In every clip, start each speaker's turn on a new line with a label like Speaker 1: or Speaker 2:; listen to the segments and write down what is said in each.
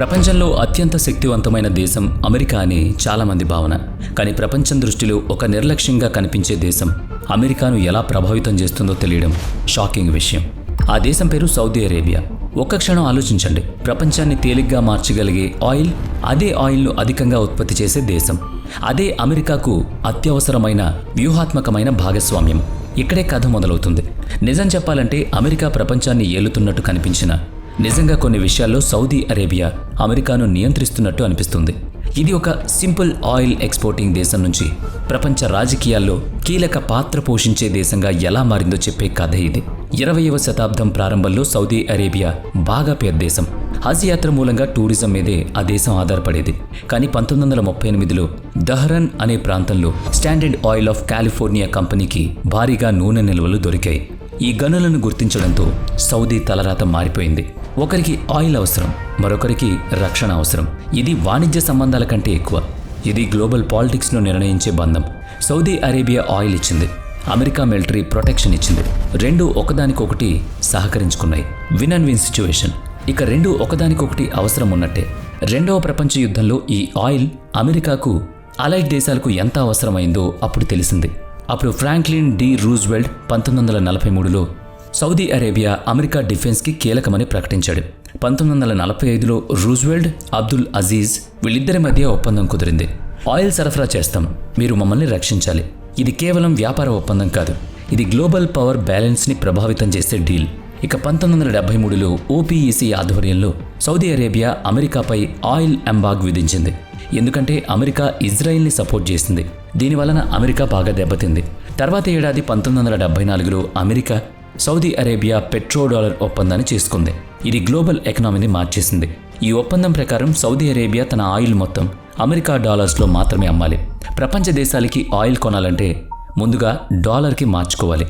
Speaker 1: ప్రపంచంలో అత్యంత శక్తివంతమైన దేశం అమెరికా అని చాలామంది భావన. కానీ ప్రపంచం దృష్టిలో ఒక నిర్లక్ష్యంగా కనిపించే దేశం అమెరికాను ఎలా ప్రభావితం చేస్తుందో తెలియడం షాకింగ్ విషయం. ఆ దేశం పేరు సౌదీ అరేబియా. ఒక్క క్షణం ఆలోచించండి. ప్రపంచాన్ని తేలిగ్గా మార్చగలిగే ఆయిల్ అదే ఆయిల్ను అధికంగా ఉత్పత్తి చేసే దేశం. అదే అమెరికాకు అత్యవసరమైన వ్యూహాత్మకమైన భాగస్వామ్యం. ఇక్కడే కథ మొదలవుతుంది. నిజం చెప్పాలంటే అమెరికా ప్రపంచాన్ని ఏలుతున్నట్టు కనిపించిన నిజంగా కొన్ని విషయాల్లో సౌదీ అరేబియా అమెరికాను నియంత్రిస్తున్నట్టు అనిపిస్తుంది. ఇది ఒక సింపుల్ ఆయిల్ ఎక్స్పోర్టింగ్ దేశం నుంచి ప్రపంచ రాజకీయాల్లో కీలక పాత్ర పోషించే దేశంగా ఎలా మారిందో చెప్పే కథ ఇది. ఇరవయవ శతాబ్దం ప్రారంభంలో సౌదీ అరేబియా బాగా పేరు దేశం హజ్ యాత్ర మూలంగా టూరిజం మీదే ఆ దేశం ఆధారపడేది. కానీ పంతొమ్మిది వందల ముప్పై ఎనిమిదిలో దహ్రన్ అనే ప్రాంతంలో స్టాండర్డ్ ఆయిల్ ఆఫ్ కాలిఫోర్నియా కంపెనీకి భారీగా నూనె నిల్వలు దొరికాయి. ఈ గనులను గుర్తించడంతో సౌదీ తలరాత మారిపోయింది. ఒకరికి ఆయిల్ అవసరం మరొకరికి రక్షణ అవసరం. ఇది వాణిజ్య సంబంధాల కంటే ఎక్కువ. ఇది గ్లోబల్ పాలిటిక్స్ను నిర్ణయించే బంధం. సౌదీ అరేబియా ఆయిల్ ఇచ్చింది. అమెరికా మిలిటరీ ప్రొటెక్షన్ ఇచ్చింది. రెండు ఒకదానికొకటి సహకరించుకున్నాయి. Win and win situation. ఇక రెండు ఒకదానికొకటి అవసరం ఉన్నట్టే. రెండవ ప్రపంచ యుద్ధంలో ఈ ఆయిల్ అమెరికాకు అలైడ్ దేశాలకు ఎంత అవసరమైందో అప్పుడు తెలిసింది. అప్పుడు ఫ్రాంక్లిన్ డి రూజ్వెల్ట్ పంతొమ్మిది వందల నలభై మూడులో సౌదీ అరేబియా అమెరికా డిఫెన్స్కి కీలకమని ప్రకటించాడు. పంతొమ్మిది వందల నలభై ఐదులో రూజ్వెల్డ్ అబ్దుల్ అజీజ్ వీళ్ళిద్దరి మధ్య ఒప్పందం కుదిరింది. ఆయిల్ సరఫరా చేస్తాం మీరు మమ్మల్ని రక్షించాలి. ఇది కేవలం వ్యాపార ఒప్పందం కాదు ఇది గ్లోబల్ పవర్ బ్యాలెన్స్ని ప్రభావితం చేసే డీల్. ఇక పంతొమ్మిది వందల డెబ్బై మూడులో ఓపీఈసీ ఆధ్వర్యంలో సౌదీ అరేబియా అమెరికాపై ఆయిల్ ఎంబాగ్ విధించింది. ఎందుకంటే అమెరికా ఇజ్రాయిల్ని సపోర్ట్ చేసింది. దీనివలన అమెరికా బాగా దెబ్బతింది. తర్వాత ఏడాది పంతొమ్మిది వందల డెబ్బై నాలుగులో America Saudi Arabia petro dollar ఒప్పందాన్ని చేసుకుంది. ఇది గ్లోబల్ ఎకనామీని మార్చేసింది. ఈ ఒప్పందం ప్రకారం సౌదీ అరేబియా తన ఆయిల్ మొత్తం అమెరికా డాలర్స్లో మాత్రమే అమ్మాలి. ప్రపంచ దేశాలకి ఆయిల్ కొనాలంటే ముందుగా డాలర్కి మార్చుకోవాలి.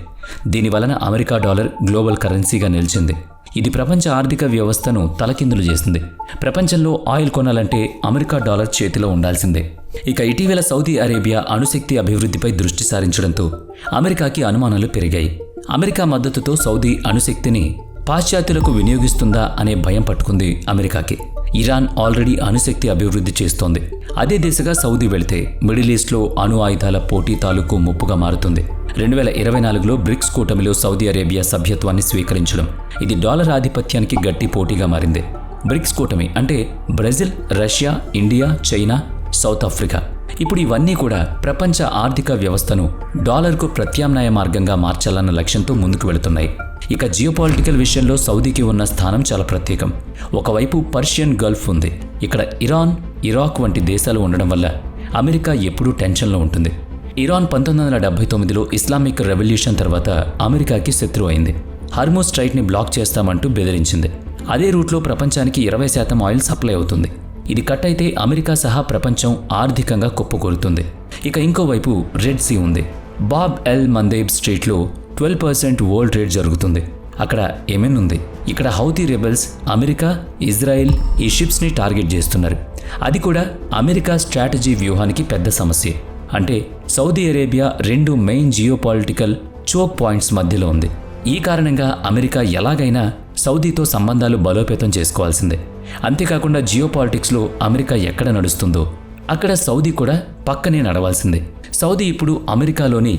Speaker 1: దీనివలన అమెరికా డాలర్ గ్లోబల్ కరెన్సీగా నిలిచింది. ఇది ప్రపంచ ఆర్థిక వ్యవస్థను తలకిందులు చేసింది. ప్రపంచంలో ఆయిల్ కొనాలంటే అమెరికా డాలర్ చేతిలో ఉండాల్సిందే. ఇక ఇటీవల సౌదీ అరేబియా అణుశక్తి అభివృద్ధిపై దృష్టి సారించడంతో అమెరికాకి అనుమానాలు పెరిగాయి. అమెరికా మద్దతుతో సౌదీ అణుశక్తిని పాశ్చాత్యులకు వినియోగిస్తుందా అనే భయం పట్టుకుంది అమెరికాకి. ఇరాన్ ఆల్రెడీ అణుశక్తి అభివృద్ధి చేస్తోంది. అదే దిశగా సౌదీ వెళితే మిడిల్ ఈస్ట్లో అణు ఆయుధాల పోటీ తాలూకు ముప్పుగా మారుతుంది. రెండు వేల ఇరవై నాలుగులో బ్రిక్స్ కూటమిలో సౌదీ అరేబియా సభ్యత్వాన్ని స్వీకరించడం. ఇది డాలర్ ఆధిపత్యానికి గట్టి పోటీగా మారింది. బ్రిక్స్ కూటమి అంటే Brazil Russia India China South Africa. ఇప్పుడు ఇవన్నీ కూడా ప్రపంచ ఆర్థిక వ్యవస్థను డాలర్కు ప్రత్యామ్నాయ మార్గంగా మార్చాలన్న లక్ష్యంతో ముందుకు వెళుతున్నాయి. ఇక జియోపాలిటికల్ విషయంలో సౌదీకి ఉన్న స్థానం చాలా ప్రత్యేకం. ఒకవైపు పర్షియన్ గల్ఫ్ ఉంది. ఇక్కడ ఇరాన్ ఇరాక్ వంటి దేశాలు ఉండడం వల్ల అమెరికా ఎప్పుడూ టెన్షన్లో ఉంటుంది. ఇరాన్ పంతొమ్మిది వందల డెబ్బై తొమ్మిదిలో ఇస్లామిక్ రెవల్యూషన్ తర్వాత అమెరికాకి శత్రువు అయింది. హర్మో స్ట్రైట్ని బ్లాక్ చేస్తామంటూ బెదిరించింది. అదే రూట్లో ప్రపంచానికి ఇరవై శాతం ఆయిల్ సప్లై అవుతుంది. ఇది కట్ అయితే అమెరికా సహా ప్రపంచం ఆర్థికంగా కుప్పకూలుతుంది ఇక ఇంకోవైపు రెడ్ సీ ఉంది. బాబ్ ఎల్ మందేబ్ స్ట్రీట్లో ట్వెల్వ్ పర్సెంట్ వరల్డ్ ట్రేడ్ జరుగుతుంది. అక్కడ ఏమెన్ ఉంది. ఇక్కడ హౌతీ రెబల్స్ అమెరికా ఇజ్రాయెల్ ఈ షిప్స్ని టార్గెట్ చేస్తున్నారు. అది కూడా అమెరికా స్ట్రాటజీ వ్యూహానికి పెద్ద సమస్య. అంటే సౌదీ అరేబియా రెండు మెయిన్ జియోపాలిటికల్ చోక్ పాయింట్స్ మధ్యలో ఉంది. ఈ కారణంగా అమెరికా ఎలాగైనా సౌదీతో సంబంధాలు బలోపేతం చేసుకోవాల్సిందే. అంతేకాకుండా జియోపాలిటిక్స్లో అమెరికా ఎక్కడ నడుస్తుందో అక్కడ సౌదీ కూడా పక్కనే నడవాల్సిందే. సౌదీ ఇప్పుడు అమెరికాలోని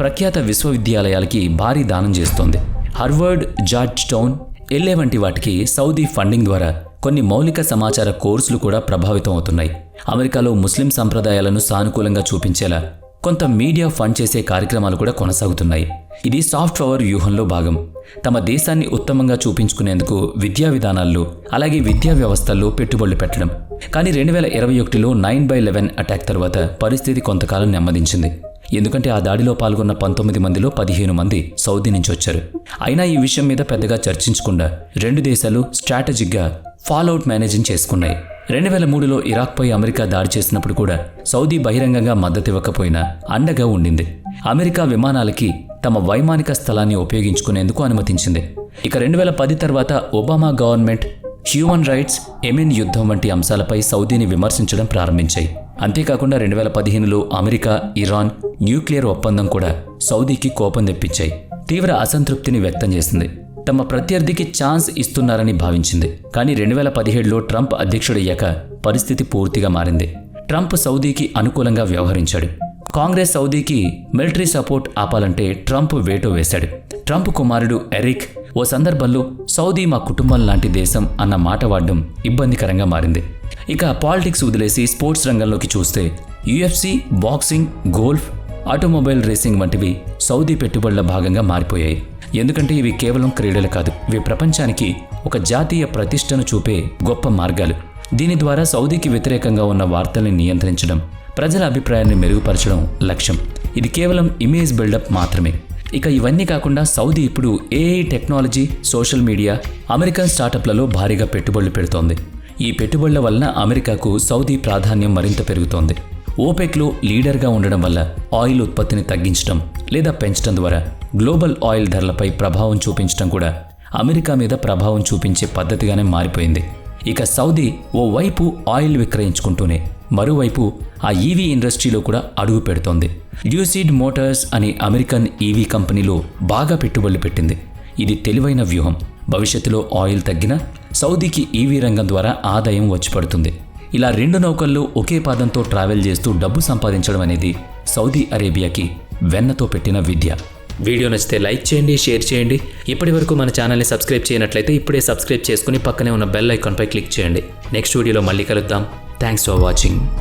Speaker 1: ప్రఖ్యాత విశ్వవిద్యాలయాలకి భారీ దానం చేస్తోంది. హార్వర్డ్ జార్జ్ టౌన్ ఎల్ఏ వంటి వాటికి సౌదీ ఫండింగ్ ద్వారా కొన్ని మౌలిక సమాచార కోర్సులు కూడా ప్రభావితం అవుతున్నాయి. అమెరికాలో ముస్లిం సంప్రదాయాలను సానుకూలంగా చూపించేలా కొంత మీడియా ఫండ్ చేసే కార్యక్రమాలు కూడా కొనసాగుతున్నాయి. ఇది సాఫ్ట్ పవర్ వ్యూహంలో భాగం. తమ దేశాన్ని ఉత్తమంగా చూపించుకునేందుకు విద్యా విధానాల్లో అలాగే విద్యా వ్యవస్థల్లో పెట్టుబడులు పెట్టడం. కానీ రెండు వేల ఇరవై ఒకటిలో నైన్ బై లెవెన్ అటాక్ తర్వాత పరిస్థితి కొంతకాలం నెమ్మదించింది. ఎందుకంటే ఆ దాడిలో పాల్గొన్న పంతొమ్మిది మందిలో పదిహేను మంది సౌదీ నుంచి వచ్చారు. అయినా ఈ విషయం మీద పెద్దగా చర్చించకుండా రెండు దేశాలు స్ట్రాటజిక్గా ఫాలోఅవుట్ మేనేజింగ్ చేసుకున్నాయి. రెండు వేల మూడులో ఇరాక్పై అమెరికా దాడి చేసినప్పుడు కూడా సౌదీ బహిరంగంగా మద్దతు ఇవ్వకపోయినా అండగా ఉండింది. అమెరికా విమానాలకి తమ వైమానిక స్థలాన్ని ఉపయోగించుకునేందుకు అనుమతించింది. ఇక రెండు వేల పది తర్వాత Obama government human rights Yemen యుద్ధం వంటి అంశాలపై సౌదీని విమర్శించడం ప్రారంభించాయి. అంతేకాకుండా రెండు వేల పదిహేనులో అమెరికా ఇరాన్ న్యూక్లియర్ ఒప్పందం కూడా సౌదీకి కోపం తెప్పించాయి. తీవ్ర అసంతృప్తిని వ్యక్తం చేసింది. తమ ప్రత్యర్థికి ఛాన్స్ ఇస్తున్నారని భావించింది. కానీ రెండు వేల పదిహేడులో ట్రంప్ అధ్యక్షుడయ్యాక పరిస్థితి పూర్తిగా మారింది. ట్రంప్ సౌదీకి అనుకూలంగా వ్యవహరించాడు. కాంగ్రెస్ సౌదీకి మిలిటరీ సపోర్ట్ ఆపాలంటే ట్రంప్ వేటో వేశాడు. ట్రంప్ కుమారుడు ఎరిక్ ఓ సందర్భంలో సౌదీ మా కుటుంబం లాంటి దేశం అన్న మాట వాడడం ఇబ్బందికరంగా మారింది. ఇక పాలిటిక్స్ వదిలేసి స్పోర్ట్స్ రంగంలోకి చూస్తే UFC boxing golf automobile racing వంటివి సౌదీ పెట్టుబడుల భాగంగా మారిపోయాయి. ఎందుకంటే ఇవి కేవలం క్రీడలు కాదు. ఇవి ప్రపంచానికి ఒక జాతీయ ప్రతిష్టను చూపే గొప్ప మార్గాలు. దీని ద్వారా సౌదీకి వ్యతిరేకంగా ఉన్న వార్తల్ని నియంత్రించడం ప్రజల అభిప్రాయాన్ని మెరుగుపరచడం లక్ష్యం. ఇది కేవలం ఇమేజ్ బిల్డప్ మాత్రమే. ఇక ఇవన్నీ కాకుండా సౌదీ ఇప్పుడు AI technology social media American స్టార్టప్లలో భారీగా పెట్టుబడులు పెడుతోంది. ఈ పెట్టుబడుల వలన అమెరికాకు సౌదీ ప్రాధాన్యం మరింత పెరుగుతోంది. ఓపెక్లో లీడర్గా ఉండడం వల్ల ఆయిల్ ఉత్పత్తిని తగ్గించడం లేదా పెంచడం ద్వారా గ్లోబల్ ఆయిల్ ధరలపై ప్రభావం చూపించడం కూడా అమెరికా మీద ప్రభావం చూపించే పద్ధతిగానే మారిపోయింది. ఇక సౌదీ ఓ వైపు ఆయిల్ విక్రయించుకుంటూనే మరోవైపు ఆ ఈవీ ఇండస్ట్రీలో కూడా అడుగు పెడుతోంది. ల్యూసిడ్ మోటార్స్ అనే అమెరికన్ ఈవీ కంపెనీలో బాగా పెట్టుబడులు పెట్టింది. ఇది తెలివైన వ్యూహం. భవిష్యత్తులో ఆయిల్ తగ్గినా సౌదీకి ఈవీ రంగం ద్వారా ఆదాయం వచ్చి పడుతుంది ఇలా రెండు నౌకల్లో ఒకే పాదంతో ట్రావెల్ చేస్తూ డబ్బు సంపాదించడం అనేది సౌదీ అరేబియాకి వెన్నతో పెట్టిన విద్య. వీడియో నచ్చితే లైక్ చేయండి షేర్ చేయండి. ఇప్పటి వరకు మన ఛానల్ని సబ్స్క్రైబ్ చేయనట్లయితే ఇప్పుడే సబ్స్క్రైబ్ చేసుకుని పక్కనే ఉన్న బెల్ ఐకాన్పై క్లిక్ చేయండి. నెక్స్ట్ వీడియోలో మళ్ళీ కలుద్దాం. Thanks for watching